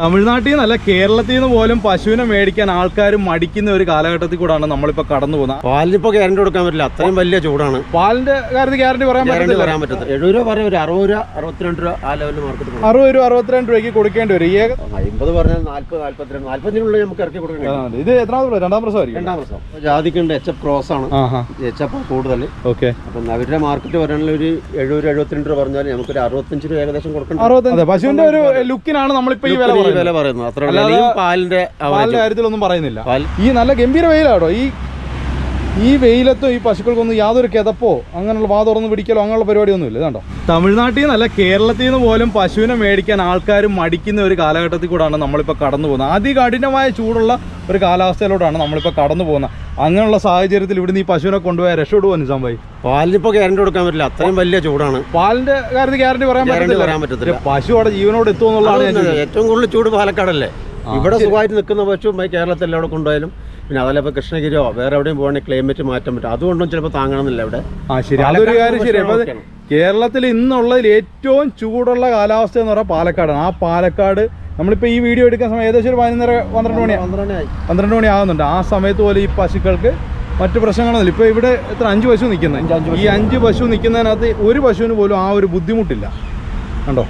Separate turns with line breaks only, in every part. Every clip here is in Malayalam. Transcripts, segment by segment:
തമിഴ്നാട്ടിൽ നിന്നല്ല കേരളത്തിൽ നിന്ന് പോലും പശുവിനെ മേടിക്കാൻ ആൾക്കാർ മടിക്കുന്ന ഒരു കാലഘട്ടത്തിൽ കൂടാണ് നമ്മളിപ്പോ കടന്നു പോകുന്നത്.
പാലിനിപ്പോ ഗ്യാരണ്ടി കൊടുക്കാൻ പറ്റില്ല. അത്രയും വലിയ ചൂടാണ്.
പാലിന്റെ കാര്യത്തിൽ ഗ്യാരണ്ടി പറയാൻ പറ്റില്ല
പറയാൻ പറ്റത്തില്ല. എഴുപത് രൂപ പറയാം ഒരു അറുപത് രൂപ അറുപത്തിരണ്ട് രൂപ ആ ലെവലിൽ മാർക്കറ്റ്
അറുപത് രൂപ അറുപത്തിരണ്ട് രൂപയ്ക്ക് കൊടുക്കേണ്ടി വരും. ഈ
അമ്പത് പറഞ്ഞാൽ നാല്പത് നാല്പത്തിരണ്ട് നാല്പത്തിനുള്ളിൽ നമുക്ക് ഇറക്കി കൊടുക്കണം
ഇത് എത്രാമത് പ്രസവം? രണ്ടാം പ്രസവം.
രണ്ടാം പ്രസവം ജാതിക്കുണ്ട് എച്ച് എഫ് ക്രോസ് ആണ്. എച്ച് എഫ് കൂടുതൽ.
ഓക്കെ.
അപ്പം അവരുടെ മാർക്കറ്റ് പറയാനുള്ള ഒരു എഴുപത് എഴുപത്തിരണ്ട് രൂപ പറഞ്ഞാൽ നമുക്ക് ഒരു അറുപത്തഞ്ച് രൂപ ഏകദേശം കൊടുക്കണം
അറുപത്തഞ്ച് പശുവിന്റെ ഒരു ലുക്കിനാണ് നമ്മളിപ്പോ ഈ വില
വില പറയുന്നത്. അത്ര പാലിന്റെ
പാലിന്റെ കാര്യത്തിലൊന്നും പറയുന്നില്ല. ഈ നല്ല ഗംഭീര വെയിലാട്ടോ. ഈ ഈ വെയിലത്തും ഈ പശുക്കൾക്കൊന്നും യാതൊരു കിതപ്പോ അങ്ങനെയുള്ള വാ തുറന്ന് പിടിക്കലോ അങ്ങനെയുള്ള പരിപാടിയൊന്നും ഇല്ല ഇതാണ്ടോ? തമിഴ്നാട്ടിൽ നിന്നല്ല കേരളത്തിൽ നിന്ന് പോലും പശുവിനെ മേടിക്കാൻ ആൾക്കാർ മടിക്കുന്ന ഒരു കാലഘട്ടത്തിൽ കൂടാണ് നമ്മളിപ്പോൾ കടന്നു പോകുന്നത്. അതികഠിനമായ ചൂടുള്ള ഒരു കാലാവസ്ഥയിലൂടെയാണ് നമ്മളിപ്പോൾ കടന്നു പോകുന്നത്. അങ്ങനെയുള്ള സാഹചര്യത്തിൽ ഇവിടുന്ന് ഈ പശുവിനെ കൊണ്ടുപോയാൽ രക്ഷപ്പെടുവോ നിസാം ഭായി?
പാലിനിപ്പോൾ ഗ്യാരണ്ടി കൊടുക്കാൻ പറ്റില്ല. അത്രയും വലിയ ചൂടാണ്.
പാലിന്റെ കാര്യത്തിൽ ഗ്യാരണ്ടി പറയാൻ
പറ്റില്ല
പശു അവിടെ ജീവനോട് എത്തുമെന്നുള്ളതാണ്
ഏറ്റവും കൂടുതൽ ചൂട് പാലക്കാടല്ലേ? ഇവിടെ സുഖമായിട്ട് നിൽക്കുന്ന പശു കേരളത്തിൽ എവിടെ കൊണ്ടുപോയാലും പിന്നെ അതല്ല ഇപ്പോൾ കൃഷ്ണഗിരിയോ വേറെ എവിടെയും പോകണമെങ്കിൽ ക്ലൈമറ്റ് മാറ്റാൻ പറ്റും. അതുകൊണ്ടും ചിലപ്പോൾ താങ്ങണമെന്നില്ല ഇവിടെ.
ആ ശരി. അതൊരു കാര്യം ശരി. കേരളത്തിൽ ഇന്നുള്ളതിൽ ഏറ്റവും ചൂടുള്ള കാലാവസ്ഥ എന്ന് പറഞ്ഞാൽ പാലക്കാടാണ്. ആ പാലക്കാട് നമ്മളിപ്പോൾ ഈ വീഡിയോ എടുക്കുന്ന സമയം ഏകദേശം ഒരു പതിനൊന്നര പന്ത്രണ്ട് മണി പന്ത്രണ്ട് മണി ആകുന്നുണ്ട് ആ സമയത്ത് പോലും ഈ പശുക്കൾക്ക് മറ്റു പ്രശ്നങ്ങളൊന്നുമില്ല. ഇപ്പോൾ ഇവിടെ എത്ര? അഞ്ച് പശു നിൽക്കുന്നത് ഈ അഞ്ച് പശു നിൽക്കുന്നതിനകത്ത് ഒരു പശുവിന് പോലും ആ ഒരു ബുദ്ധിമുട്ടില്ല. കണ്ടോ?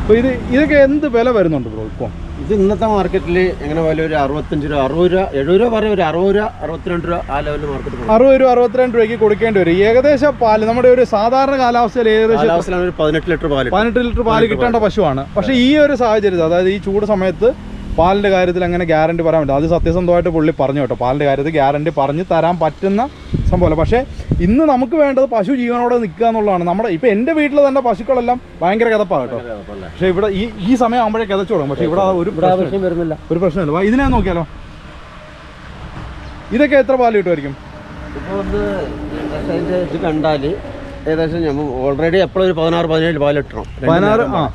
അപ്പോൾ ഇത് ഇതൊക്കെ എന്ത് വില വരുന്നുണ്ട് ബ്രോ? ഇപ്പോൾ
ഇത് ഇന്നത്തെ മാർക്കറ്റിൽ എങ്ങനെ പോലെ ഒരു അറുപത്തഞ്ച് രൂപ അറുപത് രൂപ എഴുപത് രൂപ പറയും ഒരു അറുപത് രൂപ അറുപത്തിരണ്ട് രൂപ ആ ലെവലിൽ മാർക്കറ്റ്
അറുപത് രൂപ അറുപത്തിരണ്ട് രൂപയ്ക്ക് കൊടുക്കേണ്ടി വരും. ഏകദേശം പാൽ നമ്മുടെ ഒരു സാധാരണ കാലാവസ്ഥയിൽ ഏകദേശം
ഒരു പതിനെട്ട് ലിറ്റർ പാൽ
പതിനെട്ട് ലിറ്റർ പാൽ കിട്ടേണ്ട പശുവാണ്. പക്ഷേ ഈ ഒരു സാഹചര്യത്തിൽ അതായത് ഈ ചൂട് സമയത്ത് പാലിന്റെ കാര്യത്തിൽ അങ്ങനെ ഗ്യാരണ്ടി പറയാൻ പറ്റില്ല അത് സത്യസന്ധമായിട്ട് പുള്ളി പറഞ്ഞു കേട്ടോ. പാലിന്റെ കാര്യത്തിൽ ഗ്യാരണ്ടി പറഞ്ഞ് തരാൻ പറ്റുന്ന സംഭവമല്ല. പക്ഷേ ഇന്ന് നമുക്ക് വേണ്ടത് പശു ജീവനോടെ നിൽക്കുക എന്നുള്ളതാണ്. നമ്മുടെ ഇപ്പൊ എന്റെ വീട്ടിൽ തന്നെ പശുക്കളെല്ലാം ഭയങ്കര കിതപ്പാണ് കേട്ടോ. പക്ഷെ ഇവിടെ ഈ ഈ സമയം ആകുമ്പോഴേ കിതച്ചു തുടങ്ങും. പക്ഷേ ഇവിടെ ഒരു പ്രശ്നം-
വരുന്നില്ല.
ഒരു പ്രശ്നമില്ല. ഇതിനെ നോക്കിയാലോ? ഇതൊക്കെ എത്ര പാൽ കിട്ടുമായിരിക്കും?
ഇപ്പോൾ ഇത് ഏകദേശം കണ്ടാൽ നമ്മൾ ഓൾറെഡി എപ്പോഴും ഒരു പതിനാറ് പതിനേഴ് പാൽ കിട്ടണം.
പതിനാറ് ആ.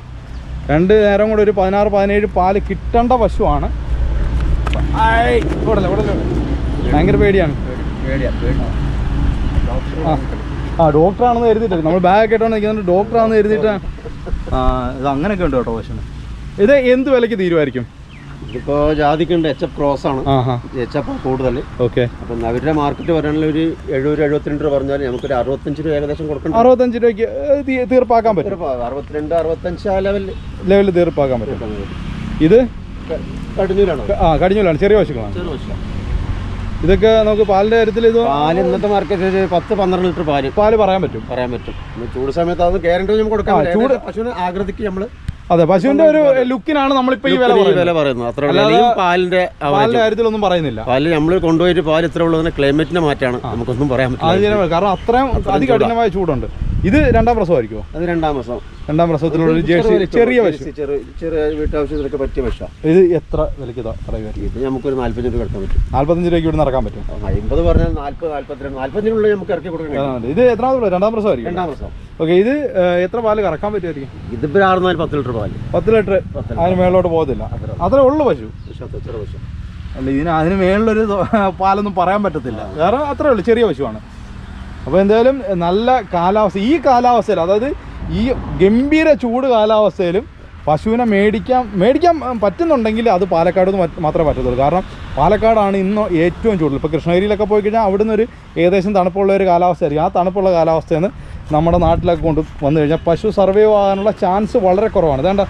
രണ്ട് നേരം കൂടെ ഒരു പതിനാറ് പതിനേഴ് പാൽ കിട്ടേണ്ട പശുവാണ്. ഭയങ്കര പേടിയാണ്.
പേടിയാ, പേടി.
ആ. ഡോക്ടറാണെന്ന് കരുതിയിട്ട്. നമ്മൾ ബാഗ് ആയിട്ടാണ് നിൽക്കുന്നത് ഡോക്ടറാണെന്ന് കരുതിയിട്ട്. ആ ഇത് അങ്ങനെയൊക്കെ ഉണ്ട് കേട്ടോ പക്ഷേ ഇത് എന്ത് വിലയ്ക്ക് തീരുമായിരിക്കും
ഇതിപ്പോ ജാതിക്കുണ്ട്. എച്ച് എഫ് ക്രോസ് ആണ്. എച്ച് എഫ് കൂടുതൽ.
ഓക്കെ.
അപ്പൊ അവരുടെ മാർക്കറ്റ് പറയുകയാണെങ്കിൽ ഒരു എഴുപത് എഴുപത്തിരണ്ട് രൂപ പറഞ്ഞാൽ നമുക്കൊരു അറുപത്തഞ്ച് രൂപ ഏകദേശം കൊടുക്കണം
അറുപത്തഞ്ച് രൂപയ്ക്ക് തീർപ്പാക്കാൻ പറ്റും.
ഒരു അറുപത്തിരണ്ട് അറുപത്തഞ്ച് ആ ലെവലിൽ
ലെവലിൽ തീർപ്പാക്കാൻ പറ്റും. ഇത്?
കടിഞ്ഞൂലാണ്.
ആ കടിഞ്ഞൂലാണ്. ചെറിയ വശങ്ങളാണ്
ചെറിയ പശു.
ഇതൊക്കെ നമുക്ക് പാലിന്റെ കാര്യത്തിൽ ഇത്
പാൽ ഇന്നത്തെ മാർക്കറ്റ് പത്ത് പന്ത്രണ്ട് ലിറ്റർ പാൽ
പാൽ പറയാൻ പറ്റും.
പറയാൻ പറ്റും. ചൂട് സമയത്ത് അത് ഗ്യാരണ്ടി നമുക്ക് കൊടുക്കാൻ
ചൂട്-
പശുവിനെ ആകൃതിക്ക് നമ്മൾ
അതെ പശുവിന്റെ ഒരു ലുക്കിനാണ് നമ്മളിപ്പോ ഈ വില പറയുന്നത്.
അത്ര പാലിന്റെ
പാലിന്റെ. കാര്യത്തിലൊന്നും പറയുന്നില്ല.
പാൽ നമ്മൾ കൊണ്ടുപോയിട്ട് പാൽ ഇത്ര ഉള്ളതിന് ക്ലൈമറ്റിന്റെ മാറ്റാണ്. നമുക്കൊന്നും പറയാൻ പറ്റില്ല.
കാരണം അത്രയും അതികഠിനമായ ചൂടുണ്ട്. ഇത് രണ്ടാം പ്രസവമായിരിക്കുമോ
അത് രണ്ടാം മാസം
രണ്ടാം പ്രസവത്തിലുള്ള ഒരു ജേഴ്സി ചെറിയ പശു.
ചെറിയ ചെറിയ വീട്ടാവശ്യത്തിനൊക്കെ പറ്റിയ പശു
ഇത് എത്ര വിലക്ക് പറയുമായിരിക്കും
ഇത് നമുക്കൊരു നാല്പത്തഞ്ച് രൂപ കിടക്കാൻ പറ്റും.
നാല്പത്തഞ്ച് രൂപയ്ക്ക് ഇവിടെ ഇറക്കാൻ പറ്റും.
അമ്പത് പറഞ്ഞാൽ നാല്പത് നാല്പത്തിരണ്ട് നാല്പത്തിനുള്ളിൽ നമുക്ക് ഇറക്കി
കൊടുക്കണം ഇത് എത്ര പ്രസവം? രണ്ടാം പ്രസവമായിരിക്കും
രണ്ടാം പ്രസവം.
ഓക്കെ ഇത് എത്ര പാൽ കറക്കാൻ പറ്റുമായിരിക്കും?
ഇതിപ്പോ ഒരു ആറ് നാല് പത്ത് ലിറ്റർ പാൽ.
പത്ത് ലിറ്റർ അതിന് മേളിലോട്ട് പോകത്തില്ല. അത്രേ ഉള്ളു. പശു.
പശു ചെറു പശു
അല്ല ഇതിന് അതിന് മേളിലൊരു പാലൊന്നും പറയാൻ പറ്റത്തില്ല. കാരണം അത്രേ ഉള്ളൂ ചെറിയ പശുവാണ്. അപ്പോൾ എന്തായാലും നല്ല കാലാവസ്ഥ ഈ കാലാവസ്ഥയിൽ അതായത് ഈ ഗംഭീര ചൂട് കാലാവസ്ഥയിലും പശുവിനെ മേടിക്കാൻ മേടിക്കാൻ പറ്റുന്നുണ്ടെങ്കിൽ അത് പാലക്കാട് മാത്രമേ പറ്റത്തുള്ളൂ. കാരണം പാലക്കാടാണ് ഇന്ന് ഏറ്റവും ചൂടുള്ളത്. ഇപ്പോൾ കൃഷ്ണഗിരിയിലൊക്കെ പോയി കഴിഞ്ഞാൽ അവിടുന്ന് ഒരു ഏകദേശം തണുപ്പുള്ള ഒരു കാലാവസ്ഥയായിരിക്കും. ആ തണുപ്പുള്ള കാലാവസ്ഥയിൽ നിന്ന് നമ്മുടെ നാട്ടിലൊക്കെ കൊണ്ട് വന്നു കഴിഞ്ഞാൽ പശു സർവൈവ് ആകാനുള്ള ചാൻസ് വളരെ കുറവാണ്. അതേണ്ട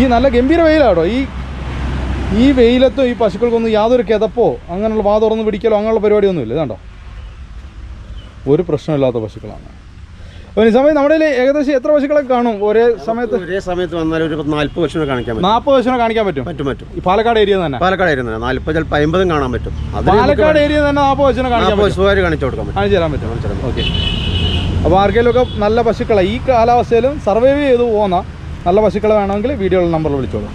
ഈ നല്ല ഗംഭീര വെയിലാട്ടോ. ഈ ഈ വെയിലത്തും ഈ പശുക്കൾക്കൊന്നും യാതൊരു കിതപ്പോ അങ്ങനെയുള്ള വാ തുറന്ന് പിടിക്കലോ അങ്ങനെയുള്ള പരിപാടിയൊന്നുമില്ല. ഇതാണ്ടോ? ഒരു പ്രശ്നമില്ലാത്ത പശുക്കളാണ്. അപ്പോൾ ഈ സമയം നമ്മുടെ ഏകദേശം എത്ര പശുക്കളെ കാണും? ഒരേ സമയത്ത്
ഒരേ സമയത്ത് വന്നാൽ ഒരു നാല്പത് പശുവിനെ കാണിക്കാൻ പറ്റും.
നാൽപ്പത് പശുവിനെ കാണിക്കാൻ പറ്റും?
പറ്റും പറ്റും.
ഈ പാലക്കാട് ഏരിയ തന്നെ?
പാലക്കാട് ഏരിയ തന്നെ. നാല്പത് ചിലപ്പോൾ അമ്പതും കാണാൻ പറ്റും.
പാലക്കാട് ഏരിയ തന്നെ നാൽപ്പത് പശുവിനെ കാണിക്കാൻ
പശുവാർ കാണിച്ചു കൊടുക്കാൻ പറ്റും.
കാണിച്ചു തരാൻ പറ്റും. ഓക്കെ. അപ്പോൾ ആർക്കെങ്കിലുമൊക്കെ നല്ല പശുക്കളെ ഈ കാലാവസ്ഥയിലും സർവൈവ് ചെയ്ത് പോകുന്ന നല്ല പശുക്കളെ വേണമെങ്കിൽ വീഡിയോയിൽ നമ്പറിൽ വിളിച്ചോളൂ.